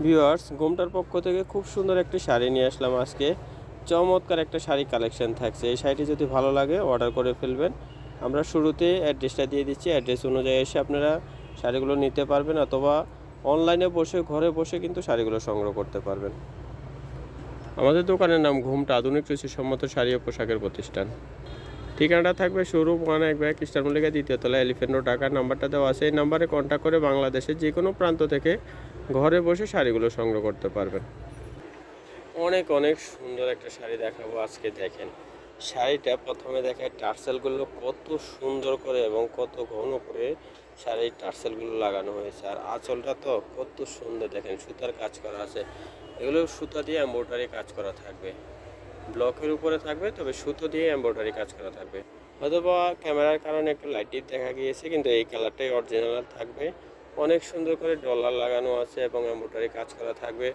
Viewers গোমটার পক্ষ থেকে খুব সুন্দর একটি শাড়ি নিয়ে আসলাম আজকে। চমৎকার একটা শাড়ি কালেকশন থাকছে। এই শাড়িটি যদি ভালো লাগে অর্ডার করে ফেলবেন। আমরা শুরুতে অ্যাড্রেসটা দিয়ে দিচ্ছি। অ্যাড্রেস অনুযায়ী এসে আপনারা শাড়িগুলো নিতে পারবেন অথবা অনলাইনে বসে, ঘরে বসে কিন্তু শাড়িগুলো সংগ্রহ করতে পারবেন। আমাদের দোকানের নাম ঘুমটা, আধুনিক রুচিসম্মত শাড়ি ও পোশাকের প্রতিষ্ঠান। ঠিকানাটা থাকবে শোরুম ওয়ান এক ব্যাগ খ্রিস্টান মল্লিকা দ্বিতীয় তলা এলিফেন্ট ঢাকার নাম্বারটা দেওয়া আছে। এই নাম্বারে কন্ট্যাক্ট করে বাংলাদেশের যে কোনো প্রান্ত থেকে ঘরে বসে শাড়িগুলো সংগ্রহ করতে পারবেন। অনেক অনেক সুন্দর একটা শাড়ি দেখাবো আজকে, দেখেন। শাড়িটা প্রথমে দেখায় টার্সেলগুলো কত সুন্দর করে এবং কত ঘন করে শাড়ির টার্সেলগুলো লাগানো হয়েছে। আর আঁচলটা তো কত সুন্দর, দেখেন, সুতার কাজ করা আছে। এগুলো সুতা দিয়ে এম্ব্রয়ডারি কাজ করা থাকবে। ব্লকের উপরে থাকবে, তবে সুতো দিয়ে এম্ব্রয়ডারি কাজ করা থাকবে। অথবা ক্যামেরার কারণে একটু লাইটিভ দেখা গিয়েছে, কিন্তু এই কালারটাই অরিজিনাল থাকবে। অনেক সুন্দর করে ডলার লাগানো আছে এবং এম্ব্রয়ডারি কাজ করা থাকবে।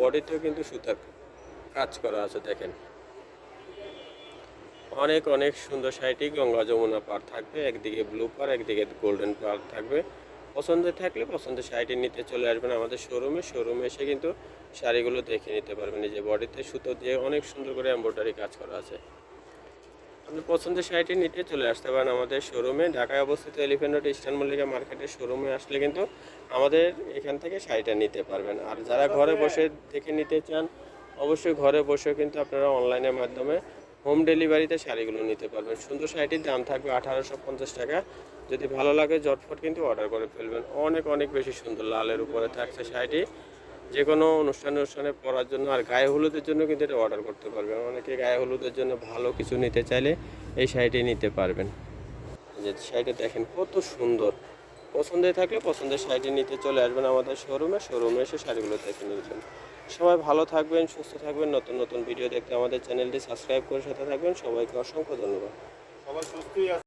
বডিতেও কিন্তু সুতার কাজ করা আছে, দেখেন। অনেক অনেক সুন্দর শাড়িটি গঙ্গা যমুনা পার থাকবে, একদিকে ব্লু পার, একদিকে গোল্ডেন পার থাকবে। পছন্দের থাকলে পছন্দের শাড়িটি নিতে চলে আসবেন আমাদের শোরুমে। শোরুমে এসে কিন্তু শাড়িগুলো দেখে নিতে পারবেন, এই যে বডিতে সুতো দিয়ে অনেক সুন্দর করে এম্ব্রয়ডারি কাজ করা আছে। আপনি পছন্দের শাড়িটি নিতে চলে আসতে পারেন আমাদের শোরুমে ঢাকায় অবস্থিত এলিফেন্ট রোড ইস্টার্ন মল্লিকা মার্কেটের শোরুমে আসলে কিন্তু আমাদের এখান থেকে শাড়িটা নিতে পারবেন। আর যারা ঘরে বসে দেখে নিতে চান অবশ্যই ঘরে বসেও কিন্তু আপনারা অনলাইনের মাধ্যমে হোম ডেলিভারিতে শাড়িগুলো নিতে পারবেন। সুন্দর শাড়িটির দাম থাকবে আঠারোশো পঞ্চাশ টাকা। যদি ভালো লাগে জটফট কিন্তু অর্ডার করে ফেলবেন। অনেক অনেক বেশি সুন্দর লালের উপরে থাকছে শাড়িটি। যে কোনো অনুষ্ঠানে অনুষ্ঠানে পরার জন্য আর গায়ে হলুদের জন্য কিন্তু এটা অর্ডার করতে পারবেন অনেকে গায়ে হলুদের জন্য ভালো কিছু নিতে চাইলে এই শাড়িটি নিতে পারবেন। যে শাড়িটা দেখেন কত সুন্দর। পছন্দের থাকলে পছন্দের শাড়িটি নিতে চলে আসবেন আমাদের শোরুমে শোরুমে এসে শাড়িগুলো দেখে নিয়েছেন সবাই ভালো থাকবেন, সুস্থ থাকবেন। নতুন নতুন ভিডিও দেখতে আমাদের চ্যানেলটি সাবস্ক্রাইব করে সাথে থাকবেন। সবাইকে অসংখ্য ধন্যবাদ। সবাই সুস্থই